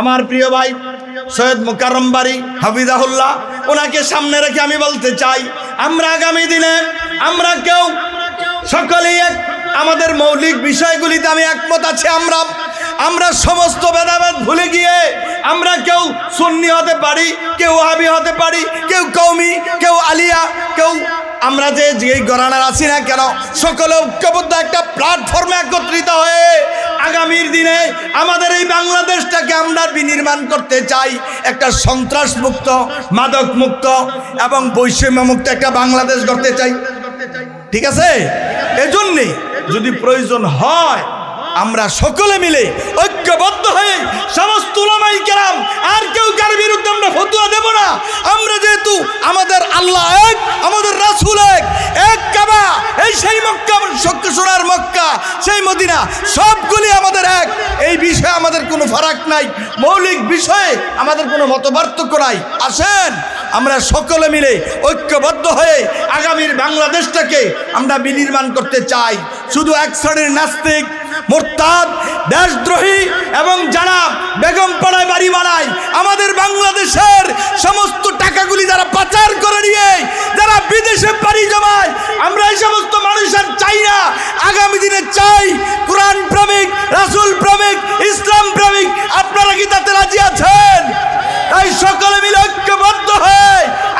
আমার প্রিয় ভাই সৈয়দ মুকাররম বাড়ি হাফিজাহুল্লাহ, ওনাকে সামনে রেখে আমি বলতে চাই, আমরা আগামী দিনে আমরা কেউ, সকলেই এক, আমাদের মৌলিক বিষয়গুলিতে আমি একমত আছি আমরা আমরা সমস্ত ভেদাভেদ ভুলে গিয়ে আমরা কেউ সুন্নি হতে পারি, কেউ হাবি হতে পারি, কেউ কৌমি কেউ আলিয়া, কেউ আমরা যে যেই গরানার আছি না কেন সকলে ঐক্যবদ্ধ একটা প্ল্যাটফর্মে একত্রিত হয়ে আগামীর দিনে আমাদের এই বাংলাদেশটাকে আমরা বিনির্মাণ করতে চাই একটা সন্ত্রাস মুক্ত মাদক মুক্ত এবং বৈষম্য মুক্ত একটা বাংলাদেশ গড়তে চাই। ঠিক আছে? এজন্যে যদি প্রয়োজন হয় আমরা সকলে মিলে ঐক্যবদ্ধ হয়ে সমস্ত কেরাম, আর কেউ কার বিরুদ্ধে আমরা ফতুয়া দেব না। আমরা যেহেতু আমাদের আল্লাহ এক, আমাদের রাসূল এক এক কাবা, এই সেই মক্কা সোনার মক্কা, সেই মদিনা, সবগুলি আমাদের এক। এই বিষয়ে আমাদের কোনো ফারাক নাই, মৌলিক বিষয়ে আমাদের কোনো মতপার্থক্য নাই। আসেন আমরা সকলে মিলে ঐক্যবদ্ধ হয়ে আগামীর বাংলাদেশটাকে আমরা বিনির্মাণ করতে চাই। শুধু এক শ্রেণির নাস্তিক, মোরতাদ, দেশদ্রোহী এবং যারা বেগম পাড়ায় বাড়ি বানায়, আমাদের বাংলাদেশের সমস্ত টাকাগুলি যারা পাচার করে নিয়ে যারা বিদেশে পাড়ি জমায় আমরা এই সমস্ত মানুষের চাই না আগামী দিনে চাই কোরআন প্রেমিক রাসূল প্রেমিক ইসলাম প্রেমিক আপনারা কি তাতে রাজি আছেন তাই সকলে মিলে ঐক্যবদ্ধ হয়ে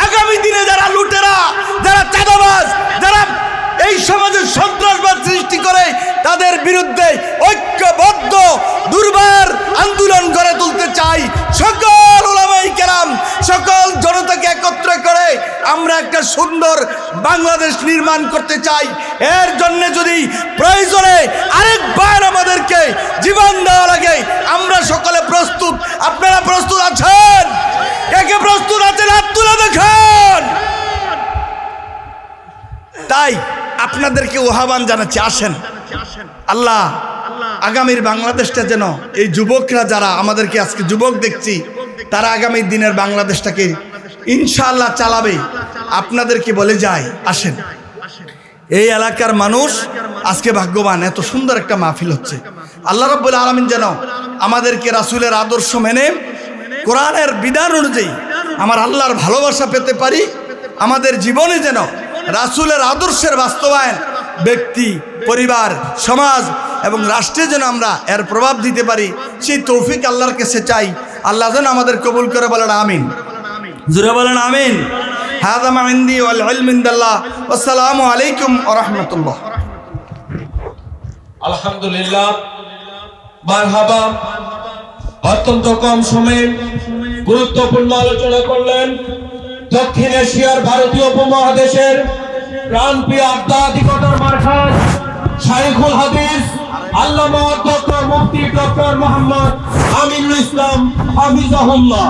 আগামী দিনে যারা লুটেরা যারা চাঁদাবাজ যারা এই সমাজে সন্ত্রাসবাদ সৃষ্টি করে তাদের বিরুদ্ধে ঐক্যবদ্ধ দুর্বার আন্দোলন করে তুলতে চাই সকল ওলামাই কেরাম সকল জনতাকে একত্র করে আমরা একটা সুন্দর বাংলাদেশ নির্মাণ করতে চাই। এর জন্য যদি প্রয়োজনে আরেকবার আমাদেরকে জীবন দেওয়া লাগে, আমরা সকলে প্রস্তুত। আপনারা প্রস্তুত আছেন? কে কে প্রস্তুত আছেন? হাত তুলে দেখেন। তাই আপনাদেরকে আহ্বান জানাচ্ছি, আসেন। আল্লাহ, আগামীর বাংলাদেশটা যেন এই যুবকরা যারা আমাদেরকে আজকে যুবক দেখছি, তারা আগামী দিনের বাংলাদেশটাকে ইনশাআল্লাহ চালাবে। আপনাদেরকে বলে যায়? আসেন। এই এলাকার মানুষ আজকে ভাগ্যবান, এত সুন্দর একটা মাহফিল হচ্ছে। আল্লাহ রব্বুল আলমিন যেন আমাদেরকে রাসূলের আদর্শ মেনে, কোরআনের বিধান অনুযায়ী আমার আল্লাহর ভালোবাসা পেতে পারি, আমাদের জীবনে যেন রাসূলের আদর্শের বাস্তবায়ন ব্যক্তি, পরিবার, সমাজ এবং রাষ্ট্রে যেন আমরা এর প্রভাব দিতে পারি, সেই তৌফিক আল্লাহর কাছে চাই। আল্লাহ যেন আমাদের কবুল করে বলেন আমিন। জুড়ে বলেন আমিন। হাদা মাহিন্দি ওয়াল ইলম ইনদাল্লাহ। আসসালামু আলাইকুম ওয়া রাহমাতুল্লাহ। আলহামদুলিল্লাহ। মারহাবা। অত্যন্ত কম সময়ে গুরুত্বপূর্ণ আলোচনা করলেন দক্ষিণ এশিয়ার ভারতীয় উপমহাদেশের প্রাণপ্রিয় আধ্যাত্মিকতার মার্কাজ শাইখুল হাদিস, আল্লামা অধ্যক্ষ মুফতি ডক্টর মোহাম্মদ আমিনুল ইসলাম হাফিজাহুল্লাহ।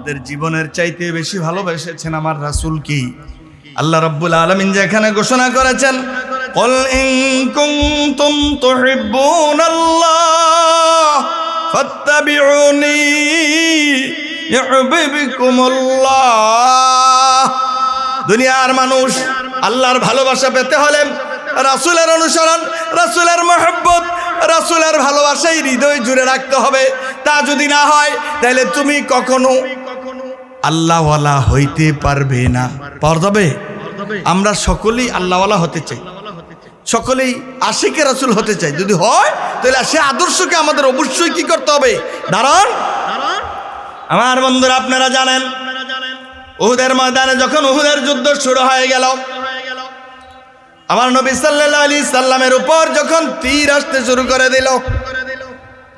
তাদের জীবনের চাইতে বেশি ভালোবেসেছেন আমার রাসূল কি আল্লাহ রাব্বুল আলামিন যেখানে ঘোষণা করেছেন قل إن كنتم تحبون الله فاتبعوني يحببكم الله দুনিয়ার মানুষ আল্লাহর ভালোবাসা পেতে হলে রাসূলের অনুসরণ রাসূলের মহব্বত রাসূলের ভালোবাসাই হৃদয় জুড়ে রাখতে হবে তা যদি না হয় তাহলে তুমি কখনো আল্লাহওয়ালা হইতে পারবে না। পাওয়া যাবে? আমরা সকলেই আল্লাহওয়ালা হতে চাই। সকলেই আশিকে রাসূল হতে চাই। যদি হয়, তাহলে সে আদর্শকে আমাদের অবশ্যই কি করতে হবে? দাঁড়ান। আমার বন্ধুরা, আপনারা জানেন, উহুদের ময়দানে যখন উহুদের যুদ্ধ শুরু হয়ে গেল, আমার নবী সাল্লাল্লাহু আলাইহি সাল্লামের উপর যখন তীর আসতে শুরু করে দিল,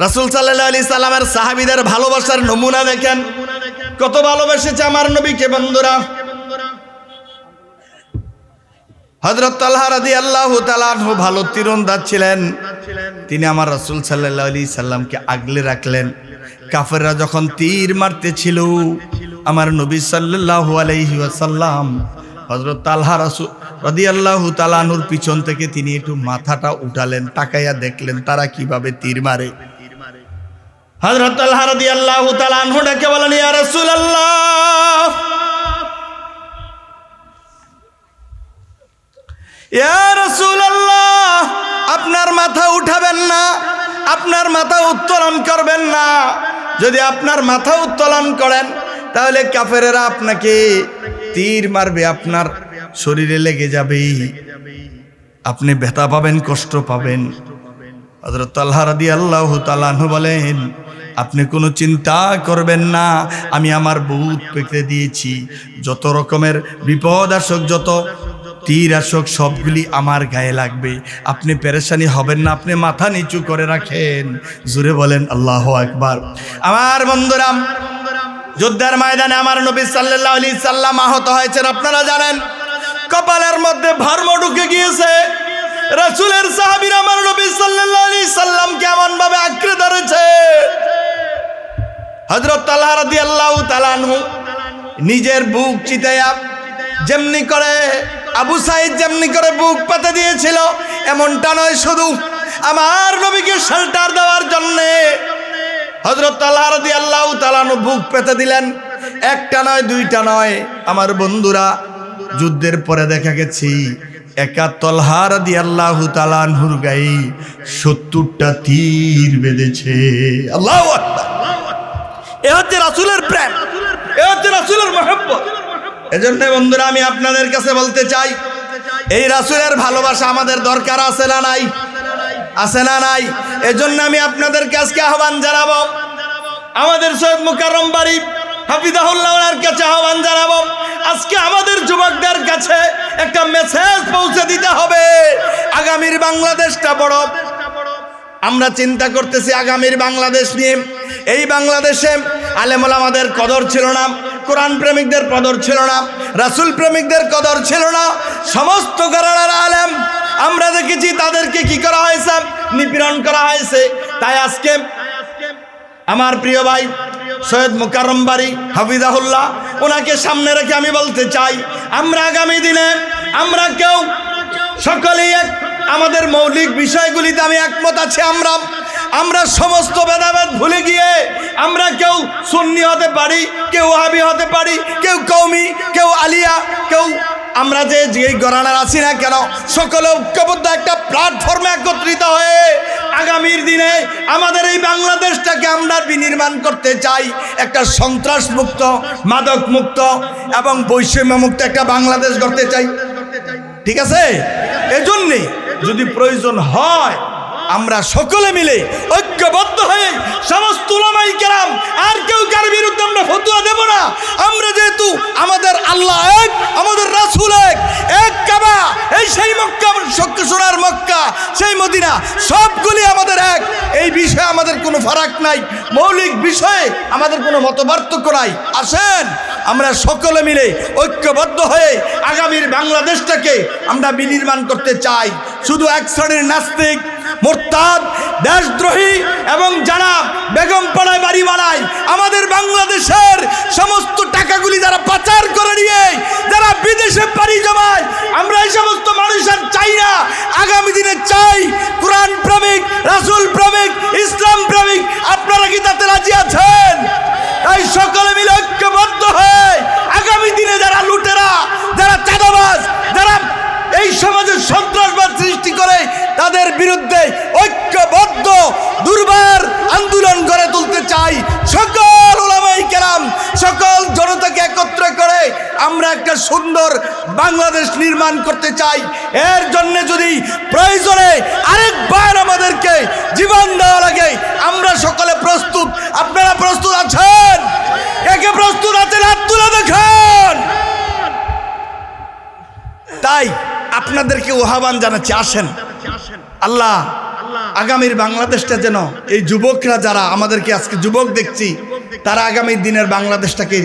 রাসূল সাল্লাল্লাহু আলাইহি সাল্লামের সাহাবীদের ভালোবাসার নমুনা দেখেন। কত ভালোবেসেছে আমার নবীকে বন্ধুরা। হযরত তালহা রাদিয়াল্লাহু তাআলা আনহু ভালো তীরন্দাজ ছিলেন। তিনি আমার রাসূল সাল্লাল্লাহু আলাইহি সাল্লামকে আগলে রাখলেন। কাফেররা যখন তীর মারতেছিল, আমার নবী সাল্লাল্লাহু আলাইহি ওয়াসাল্লাম হযরত তালহা রাসূল রাদিয়াল্লাহু তাআলা আনহুর পিছন থেকে তিনি একটু মাথাটা উঠালেন, তাকাইয়া দেখলেন তারা কীভাবে তীর মারে। হযরত তালহা রাদিয়াল্লাহু তাআলা আনহু ডেকে বলেন, ইয়া রাসূলুল্লাহ! ইয়া রাসূলুল্লাহ! আপনার মাথা উঠাবেন না, আপনার মাথা উত্তোলন করবেন না। যদি আপনার মাথা উত্তোলন করেন, তাহলে কাফেরেরা আপনাকে তীর মারবে, আপনার শরীরে লেগে যাবে। আপনি ব্যথা পাবেন, কষ্ট পাবেন। হজরত আল্লাহ রাদি আল্লাহ তালাহু বলেন আপনি কোনো চিন্তা করবেন না, আমি আমার বুধ পেতে দিয়েছি। যত রকমের বিপদ আসুক, যত তীর আসুক, সবগুলি আমার গায়ে লাগবে। আপনি পেরেশানি হবেন না, আপনি মাথা নিচু করে রাখেন। জুড়ে বলেন, আল্লাহ একবার আমার বন্ধুরাম যোদ্ধার ময়দানে আমার নবী সাল্লাহ আলি সাল্লাম আহত হয়েছেন, আপনারা জানেন? কপালের মধ্যে ভার্ম ঢুকে গিয়েছে। রাসূলের সাহাবীর আমার নবী সাল্লাল্লাহু আলাইহি সাল্লাম কেমন ভাবে আঁকড়ে ধরেছে হযরত তালহা রাদিয়াল্লাহু তাআলা আনহু নিজের বুক চিতায়া যেমনি করে আবু সাইদ যেমনি করে বুক পাতে দিয়েছিল, এমনটা নয় শুধু। আমার নবীকে শেল্টার দেওয়ার জন্যে হজরত তাল্লাহ রাদি আল্লাহ তালানু বুক পেতে দিলেন। একটা নয়, দুইটা নয়। আমার বন্ধুরা, যুদ্ধের পরে দেখা গেছি, একা তলহার দি আল্লাহ তালানহুর গায়ে সত্তরটা তীর বেঁধেছে। আল্লাহ আল্লাহ এ হচ্ছে রাসুলের প্রেম। এ হচ্ছে রাসুলের মহব্বত। এজন্য বন্ধুরা, আমি আপনাদের কাছে বলতে চাই, এই রাসুলের ভালোবাসা আমাদের দরকার আছে না নাই? আছে না নাই? এজন্য আমি আপনাদের কাছকে আহ্বান জানাব। আমাদের সৈয়দ মুকাররম বাড়ি হাফিজাহুল্লাহর কাছে আহ্বান জানাব। আজকে আমাদের যুবকদের কাছে একটা মেসেজ পৌঁছে দিতে হবে। আগামীর বাংলাদেশটা বড়। আমরা চিন্তা করতেছি আগামীর বাংলাদেশ নিয়ে। এই বাংলাদেশে আলেমল আমাদের কদর ছিল না, কোরআন প্রেমিকদের কদর ছিল না, রাসুল প্রেমিকদের কদর ছিল না, সমস্ত ঘরানার আলেম, আমরা দেখেছি তাদেরকে কি করা হয়েছে? নিপীড়ন করা হয়েছে। তাই আজকে আমার প্রিয় ভাই সৈয়দ মুকাররম বাড়ি হাফিজাহুল্লাহ, ওনাকে সামনে রেখে আমি বলতে চাই, আমরা আগামী দিনে আমরা কেউ সকলেই এক আমাদের মৌলিক বিষয়গুলিতে আমি একমত আছি। আমরা আমরা সমস্ত ভেদাভেদ ভুলে গিয়ে আমরা কেউ সুন্নি হতে পারি, কেউ হাবি হতে পারি, কেউ কৌমি কেউ আলিয়া, কেউ আমরা যে যেই গরানার আছি না কেন, সকলে ঐক্যবদ্ধ একটা প্ল্যাটফর্মে একত্রিত হয়ে আগামীর দিনে আমাদের এই বাংলাদেশটাকে আমরা বিনির্মাণ করতে চাই। একটা সন্ত্রাস মুক্ত মাদক মুক্ত এবং বৈষম্য মুক্ত একটা বাংলাদেশ গড়তে চাই। ঠিক আছে? এজন্যে যদি প্রয়োজন হয়, আমরা সকলে মিলে ঐক্যবদ্ধ হয়ে সমস্ত কেরাম, আর কেউ কার বিরুদ্ধে আমরা ফতুয়া দেব না। আমরা যেহেতু আমাদের আল্লাহ এক, আমাদের রাসুল এক এক কাবা, এই সেই মক্কা সোনার মক্কা, সেই মদিনা, সবগুলি আমাদের এক। এই বিষয়ে আমাদের কোনো ফারাক নাই, মৌলিক বিষয়ে আমাদের কোনো মতপার্থক্য নাই। আসেন আমরা সকলে মিলে ঐক্যবদ্ধ হয়ে আগামীর বাংলাদেশটাকে আমরা বিনির্মাণ করতে চাই। শুধু এক শ্রেণির নাস্তিক, মোরতাদ, দেশদ্রোহী এবং যারা বেগম পাড়ায় বাড়ি বানায় আমাদের বাংলাদেশের সমস্ত টাকাগুলি যারা পাচার করে নিয়ে, যারা বিদেশে পাড়ি জমায়, আমরা এই সমস্ত মানুষের চাই না আগামী দিনে চাই কোরআন প্রেমিক রাসুল প্রেমিক ইসলাম প্রেমিক আপনারা কি তাতে রাজি আছেন তাই সকলে মিলে ঐক্যবদ্ধ হয়ে আগামী দিনে যারা লুটেরা যারা চাঁদাবাজ যারা এই সমাজে সন্ত্রাসবাদ সৃষ্টি করে তাদের বিরুদ্ধে ঐক্যবদ্ধ দুর্বার আন্দোলন গড়ে তুলতে চাই সকল কেরাম সকল জনতাকে একত্র করে আমরা একটা সুন্দর বাংলাদেশ নির্মাণ করতে চাই। এর জন্য যদি প্রয়োজনে আরেকবার আমাদেরকে জীবন দেওয়া লাগে, আমরা সকলে প্রস্তুত। আপনারা প্রস্তুত আছেন? একে প্রস্তুত আছেন? হাত তুলে দেখেন! তাই আপনাদেরকে আহ্বান জানাচ্ছি, আসেন। আল্লাহ, আগামীর বাংলাদেশটা যেন এই যুবকরা যারা আমাদেরকে আজকে যুবক দেখছি তারা আগামী দিনের বাংলাদেশটাকে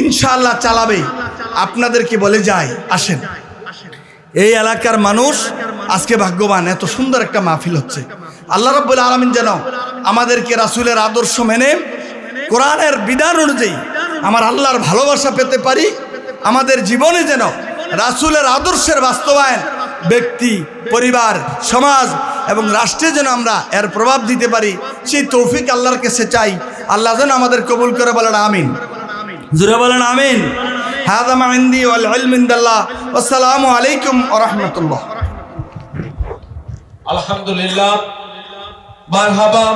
ইনশাআল্লাহ চালাবে। আপনাদেরকে বলে যায়? আসেন। এই এলাকার মানুষ আজকে ভাগ্যবান, এত সুন্দর একটা মাহফিল হচ্ছে। আল্লাহ রব্বুল আলমিন যেন আমাদেরকে রাসুলের আদর্শ মেনে কোরআনের বিধান অনুযায়ী আমার আল্লাহর ভালোবাসা পেতে পারি, আমাদের জীবনে যেন রাসুলের আদর্শের বাস্তবায়ন ব্যক্তি, পরিবার, সমাজ এবং রাষ্ট্রে যেন আমরা এর প্রভাব দিতে পারি সেই তৌফিক আল্লাহর কাছে চাই। আল্লাহ যেন আমাদের কবুল করে বলেন আমিন। জুড়ে বলেন আমিন। হাদা মাহিন্দি ওয়াল ইলমিন্দাল্লাহ আসসালামু আলাইকুম ওয়া আলহামদুলিল্লাহ। মারহাবা।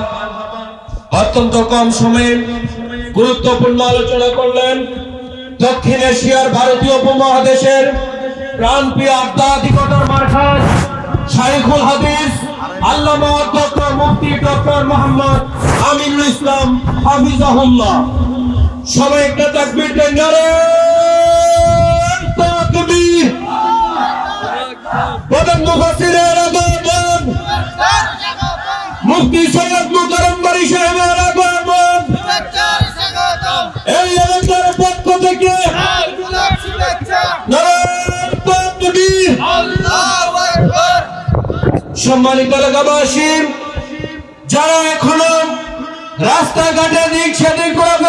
অত্যন্ত কম সময়ে গুরুত্বপূর্ণ আলোচনা করলেন দক্ষিণ এশিয়ার ভারতীয় উপমহাদেশের প্রাণপ্রিয় আধ্যাত্মিকতার মার্কাজ শাইখুল হাদিস। আল্লামা ডক্টর মোহাম্মদ আমিনুল ইসলাম হাফিজাহুল্লাহ। সবাই একটা তাকবীর দেন তাকবীর। প্রধান মুফাসসিরের সম্মানিত এলাকাবাসী যারা এখনও রাস্তাঘাটে দিক সেদিক ঘোরাফেরা